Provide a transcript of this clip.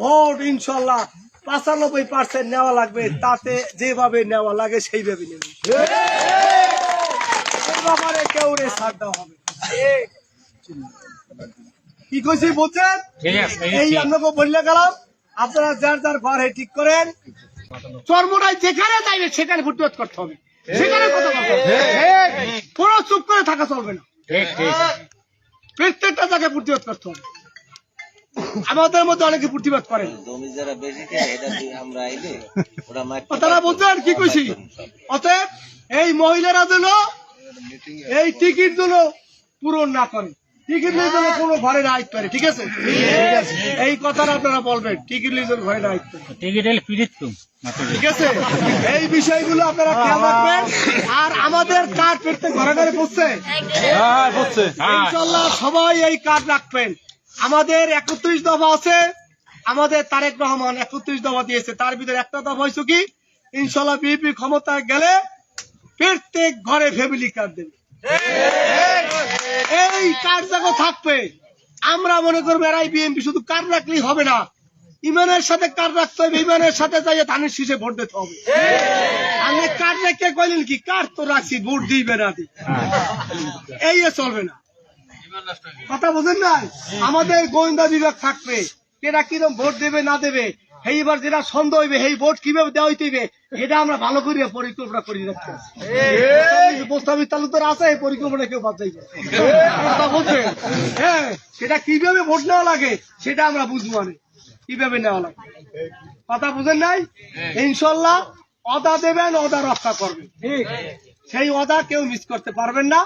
Vote ইনশাল্লাহ পঁচানব্বই percent নেওয়া লাগবে তাতে যেভাবে নেওয়া লাগে সেইভাবে নেবে। ব্যাপারে কেউ রে ছাড় দেওয়া হবে কি কইছি আছে এই আপনাকে বললে গেলাম আপনারা যার যার ঘর ঠিক করেন। চর্মটাই যেখানে চাইবে সেখানে প্রতিরোধ করতে হবে। সেখানে কথা পুরো চুপ করে থাকা চলবে না। ঠিক ঠিক। প্রত্যেকটা জায়গায় প্রতিবাদ করতে হবে। আমাদের মধ্যে অনেকে প্রতিবাদ করেন। জমি যারা বেশি খায় এটা দিয়ে আমরা আইলে ওরা মাটি ও তারা বলছেন কি কইছি? অতএব এই মহিলারা যেন এই টিকিটগুলো পূরণ না করে। টিকিট নিয়ে যেন কোনো ঘরে আইতে পারে ঠিক আছে? এই কথাটা আপনারা বলবেন টিকিট নিয়ে যেন ঘরে টিকিট এলে ফিরিত ঠিক আছে? এই বিষয়গুলো আপনারা খেয়াল রাখবেন। আর আমাদের কার্ড প্রত্যেক ঘরে ঘরে পড়ছে ইনশাল্লাহ সবাই এই কার্ড রাখবেন। আমাদের একত্রিশ দফা আছে। আমাদের তারেক রহমান একত্রিশ দফা দিয়েছে। তার ভিতরে একটা দফা হয়েছে কি? ইনশাল্লাহ বিএপি ক্ষমতায় গেলে প্রত্যেক ঘরে ফ্যামিলি কার্ড দেবে। এই কার্ড যখন থাকবে। আমরা মনে করব এরাই বিএনপি, শুধু কার্ড রাখলেই হবে না। ইমানের সাথে কার্ড রাখতে হবে, ইমানের সাথে যাইয়ে ধানের শীষে ভোট দিতে হবে। আমি কার্ড রেখে কইলেন কি? কার্ড তো রাখছি, ভোট দিবে না এই চলবে না। কথা বোঝেন না আমাদের গোয়েন্দা বিভাগ থাকবে। এরা কীরকম ভোট দেবে না দেবে? এইবার যেটা সন্দেহ হইবে এই ভোট কীভাবে দেওয়া হইতে এটা আমরা ভালো করে পরিকল্পনা করে হবে। প্রস্তাবিত তালুকদার আছে এই পরিকল্পনা কেউ বাদ যাইবে হ্যাঁ সেটা কীভাবে ভোট নেওয়া লাগে সেটা আমরা বুঝব মানে কীভাবে নেওয়া লাগে? কথা বুঝেন নাই? ইনশাল্লাহ অদা দেবেন অদা রক্ষা করবেন। ঠিক সেই অদা কেউ মিস করতে পারবেন না।